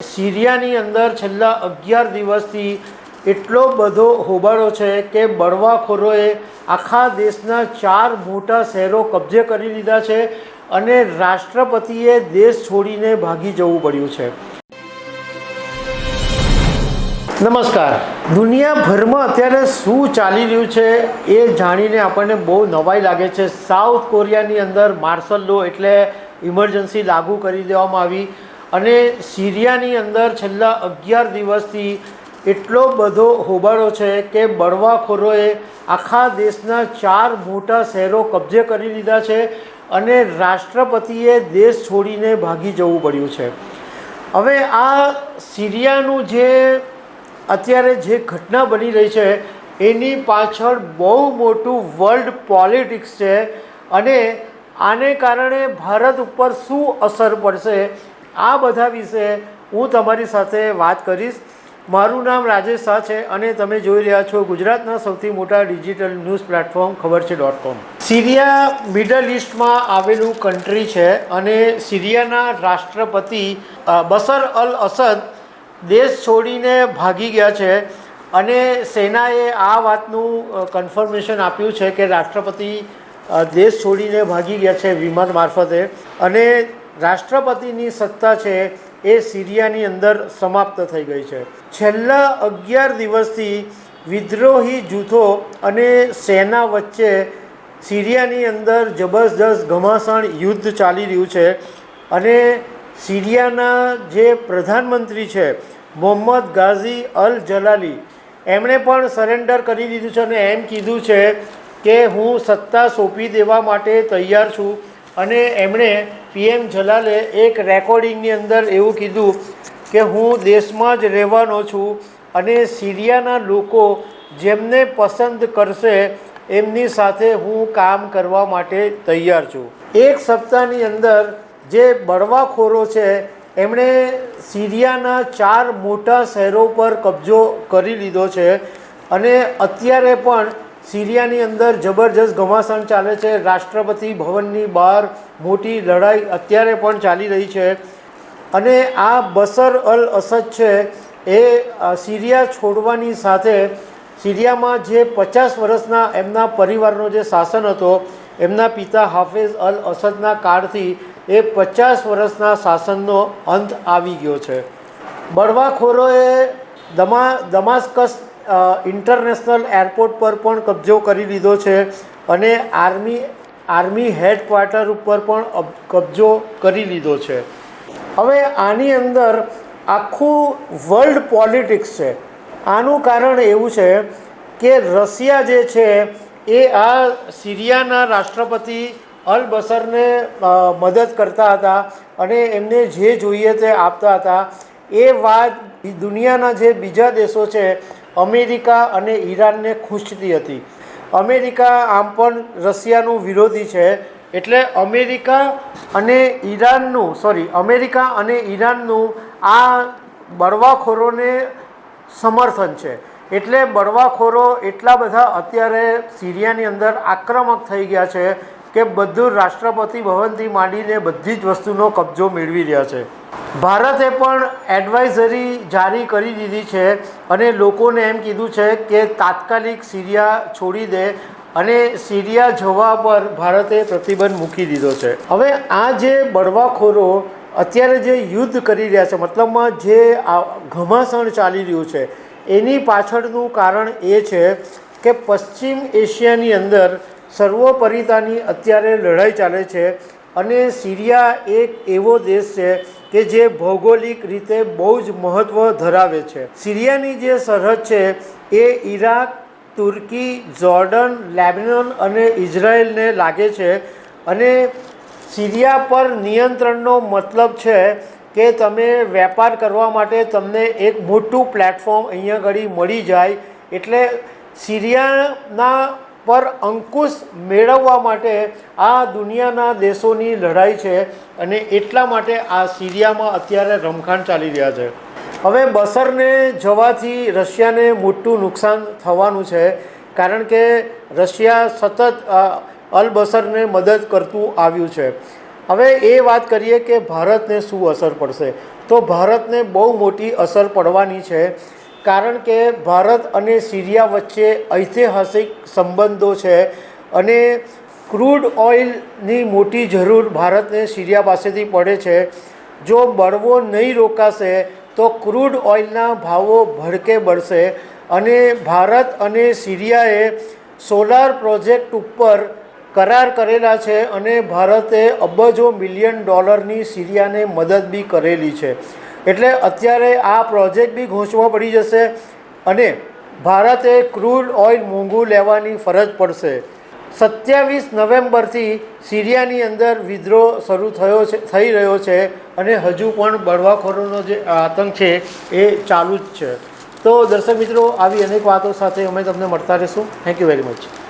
સિરિયાની અંદર છેલ્લા અગિયાર દિવસથી એટલો બધો હોબાળો છે કે બળવાખોરોએ આખા દેશના ચાર મોટા શહેરો કબજે કરી લીધા છે અને રાષ્ટ્રપતિએ દેશ છોડીને ભાગી જવું પડ્યું છે. નમસ્કાર. દુનિયાભરમાં અત્યારે શું ચાલી રહ્યું છે એ જાણીને આપણને બહુ નવાઈ લાગે છે. સાઉથ કોરિયાની અંદર માર્શલ લો એટલે ઇમરજન્સી લાગુ કરી દેવામાં આવી. અને સિરિયાની અંદર છેલ્લા અગિયાર દિવસથી એટલો બધો હોબાળો છે કે બળવાખોરોએ આખા દેશના ચાર મોટા શહેરો કબજે કરી લીધા છે અને રાષ્ટ્રપતિએ દેશ છોડીને ભાગી જવું પડ્યું છે. હવે આ સિરિયાનું જે અત્યારે જે ઘટના બની રહી છે, એની પાછળ બહુ મોટું વર્લ્ડ પોલિટિક્સ છે અને આને કારણે ભારત ઉપર શું અસર પડશે આ બધા વિશે હું તમારી સાથે વાત કરીશ. મારું નામ રાજેશ શાહ છે અને તમે જોઈ રહ્યા છો ગુજરાતના સૌથી મોટા ડિજિટલ ન્યૂઝ પ્લેટફોર્મ ખબર છે ડોટ કોમ. સિરિયા મિડલ ઇસ્ટમાં આવેલું કન્ટ્રી છે અને સિરિયાના રાષ્ટ્રપતિ બસર અલ અસદ દેશ છોડીને ભાગી ગયા છે અને સેનાએ આ વાતનું કન્ફર્મેશન આપ્યું છે કે રાષ્ટ્રપતિ દેશ છોડીને ભાગી ગયા છે વિમાન મારફતે. અને રાષ્ટ્રપતિની સત્તા છે એ સિરિયાની અંદર સમાપ્ત થઈ ગઈ છે. છેલ્લા અગિયાર દિવસથી વિદ્રોહી જૂથો અને સેના વચ્ચે સિરિયાની અંદર જબરજસ્ત ઘમાસાણ યુદ્ધ ચાલી રહ્યું છે અને સિરિયાના જે પ્રધાનમંત્રી છે, મોહમ્મદ ગાઝી અલ જલાલી, એમણે પણ સરેન્ડર કરી દીધું છે અને એમ કીધું છે કે હું સત્તા સોંપી દેવા માટે તૈયાર છું અને એમણે પીએમ જલાલે એક રેકોર્ડિંગની અંદર એવું કીધું કે હું દેશમાં જ રહેવાનો છું અને સિરિયાના લોકો જેમને પસંદ કરશે એમની સાથે હું કામ કરવા માટે તૈયાર છું. એક સપ્તાહની અંદર જે બળવાખોરો છે, એમણે સિરિયાના ચાર મોટા શહેરો પર કબજો કરી લીધો છે અને અત્યારે પણ સિરિયાની અંદર જબરજસ્ત ઘમાસણ ચાલે છે. રાષ્ટ્રપતિ ભવનની બહાર મોટી લડાઈ અત્યારે પણ ચાલી રહી છે. અને આ બસર અલ અસદ છે એ સિરિયા છોડવાની સાથે સિરિયામાં જે પચાસ વર્ષના એમના પરિવારનો જે શાસન હતો, એમના પિતા હાફિઝ અલ અસદના કાળથી એ પચાસ વર્ષના શાસનનો અંત આવી ગયો છે. બળવાખોરોએ દમા, દમાસ્કસ ઇન્ટરનેશનલ એરપોર્ટ પર પણ કબજો કરી લીધો છે અને આર્મી આર્મી હેડક્વાર્ટર ઉપર પણ કબજો કરી લીધો છે. હવે આની અંદર આખું વર્લ્ડ પોલિટિક્સ છે. આનું કારણ એવું છે કે રશિયા જે છે એ આ સિરિયાના રાષ્ટ્રપતિ અલ બસરને મદદ કરતા હતા અને એમને જે જોઈએ તે આપતા હતા. એ વાત દુનિયાના જે બીજા દેશો છે અમેરિકા અને ઈરાનને ખૂંચતી હતી. અમેરિકા આમ પણ રશિયાનું વિરોધી છે એટલે અમેરિકા અને ઈરાનનું સોરી અમેરિકા અને ઈરાનનું આ બળવાખોરોને સમર્થન છે. એટલે બળવાખોરો એટલા બધા અત્યારે સિરિયાની અંદર આક્રમક થઈ ગયા છે કે બધું રાષ્ટ્રપતિ ભવનથી માંડીને બધી જ વસ્તુનો કબજો મેળવી રહ્યા છે. ભારતે પણ એડવાઇઝરી જારી કરી દીધી છે અને લોકોને એમ કીધું છે કે તાત્કાલિક સિરિયા છોડી દે અને સિરિયા જવા પર ભારતે પ્રતિબંધ મૂકી દીધો છે. હવે આ જે બળવાખોરો અત્યારે જે યુદ્ધ કરી રહ્યા છે, મતલબમાં જે આ ઘમાસણ ચાલી રહ્યું છે, એની પાછળનું કારણ એ છે કે પશ્ચિમ એશિયાની અંદર સર્વોપરિતાની અત્યારે લડાઈ ચાલે છે અને સિરિયા એક એવો દેશ છે કે જે ભૌગોલિક રીતે બહુ જ મહત્ત્વ ધરાવે છે. સિરિયાની જે સરહદ છે, એ ઈરાક તુર્કી, જોર્ડન, લેબનોન અને ઇઝરાયલને લાગે છે અને સિરિયા પર નિયંત્રણનો મતલબ છે કે તમે વેપાર કરવા માટે તમને એક મોટું પ્લેટફોર્મ અહીંયા ઘડી મળી જાય. એટલે સિરિયાના પર અંકુશ મેળવવા માટે આ દુનિયાના દેશોની લડાઈ છે અને એટલા માટે આ સિરિયામાં અત્યારે રમખાણ ચાલી રહ્યા છે. હવે બસરને જવાથી રશિયાને મોટું નુકસાન થવાનું છે, કારણ કે રશિયા સતત અલબસરને અલ બસરને મદદ કરતું આવ્યું છે. હવે એ વાત કરીએ કે ભારતને શું અસર પડશે? તો ભારતને બહુ મોટી અસર પડવાની છે. કારણ કે ભારત અને સિરિયા વચ્ચે ઐતિહાસિક સંબંધો છે અને ક્રૂડ ઓઇલની મોટી જરૂર ભારતને સિરિયા પાસેથી પડે છે. જો બળવો નહીં રોકાશે, તો ક્રૂડ ઓઇલના ભાવો ભડકે બળશે અને ભારત અને સિરિયાએ સોલાર પ્રોજેક્ટ ઉપર કરાર કરેલા છે અને ભારતે અબજો મિલિયન ડોલરની સિરિયાને મદદ બી કરેલી છે. એટલે અત્યારે આ પ્રોજેક્ટ બી ઘોંચવા પડી જશે અને ભારતે ક્રૂડ ઓઇલ મોંઘું લેવાની ફરજ પડશે. સત્યાવીસ નવેમ્બરથી સિરિયાની અંદર વિદ્રોહ શરૂ થયો છે, થઈ રહ્યો છે અને હજુ પણ બળવાખોરોનો જે આતંક છે એ ચાલુ જ છે. તો દર્શક મિત્રો, આવી અનેક વાતો સાથે અમે તમને મળતા રહીશું. Thank you very much